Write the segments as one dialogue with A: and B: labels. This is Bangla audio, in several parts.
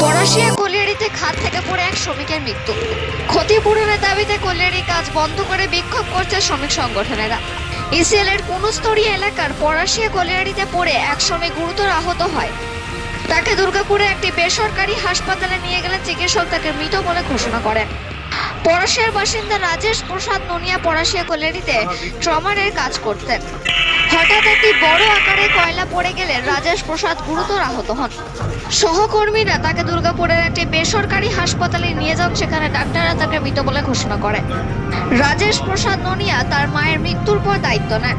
A: পড়াশিয়া কলিয়ারিতে খাত থেকে পড়ে এক শ্রমিকের মৃত্যু। ক্ষতিপূরণের দাবিতে কলিয়ারি কাজ বন্ধ করে বিক্ষোভ করছে শ্রমিক সংগঠনেরা। ইসিএল এর কুনুস্তরী এলাকার পড়াশিয়া কলিয়ারিতে পড়ে এক শ্রমিক গুরুতর আহত হয়। তাকে দুর্গাপুরে একটি বেসরকারি হাসপাতালে নিয়ে গেলে চিকিৎসক তাকে মৃত বলে ঘোষণা করেন। পড়াশিয়ার বাসিন্দা রাজেশ প্রসাদ ননিয়া পড়াশিয়া কলিয়ারিতে ট্রমারের কাজ করতেন। হঠাৎ একটি বড় আকারে কয়লা পড়ে গেলে রাজেশ প্রসাদ গুরুতর আহত হন। সহকর্মীরা তাকে দুর্গাপুরের একটি বেসরকারি হাসপাতালে নিয়ে যান, সেখানে ডাক্তাররা তাকে মৃত বলে ঘোষণা করে। রাজেশ প্রসাদ ননিয়া তার মায়ের মৃত্যুর পর দায়িত্ব নেন।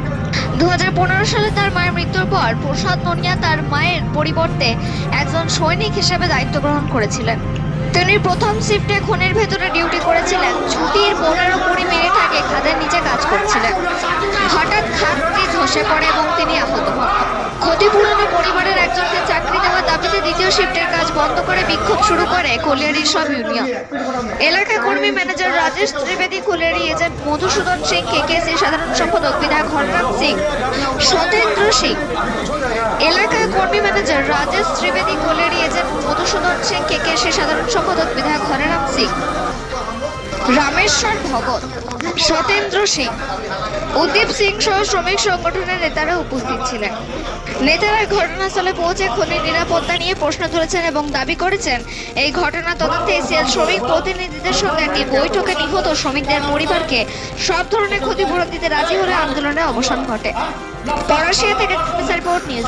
A: দু হাজার পনেরো সালে তার মায়ের মৃত্যুর পর প্রসাদ ননিয়া তার মায়ের পরিবর্তে একজন সৈনিক হিসেবে দায়িত্ব গ্রহণ করেছিলেন। তিনি প্রথম শিফটে খনির ভেতরে ডিউটি করেছিলেন, ছুটির পনেরো কুড়ি মিনিট আগে খাদের নিচে কাজ করছিলেন। ধসে পড়ে এবং তিনি আহত হন। ক্ষতিপূরণে পরিবারের একজনকে চাকরি দেওয়ার দাবিতে দ্বিতীয় শিফটের কাজ বন্ধ করে বিক্ষোভ শুরু করে কলিয়ারির সব ইউনিয়ন। এলাকা কর্মী manager Rajesh Trivedi colliery agent Madhusudan Singh, KKC সাধারণ সম্পাদক বিধায়ক হররাম সিং, সতেন্দ্র সিং। এলাকা কর্মী manager Rajesh Trivedi colliery agent Madhusudan Singh, KKC সাধারণ সম্পাদক বিধায়ক হরেরাম সিং। রামেশ্বর ভগত সতেন্দ্র সিং। উদ্দীপ সিং সহ শ্রমিক সংগঠনের নেতারা উপস্থিত ছিলেন। নেতারা ঘটনাস্থলে পৌঁছে খনির নিরাপত্তা নিয়ে প্রশ্ন তুলেছেন এবং দাবি করেছেন, এই ঘটনা তদন্তে এসিএল শ্রমিক প্রতিনিধিদের সঙ্গে একটি বৈঠকে নিহত শ্রমিকদের পরিবারকে সব ধরনের ক্ষতিপূরণ দিতে রাজি হলে আন্দোলনের অবসান ঘটে। পড়াশিয়া থেকে রিপোর্ট নিউজ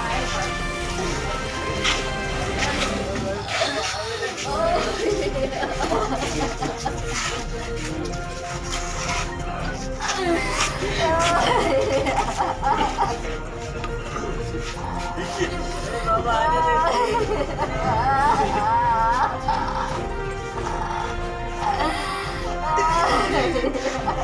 B: Bye.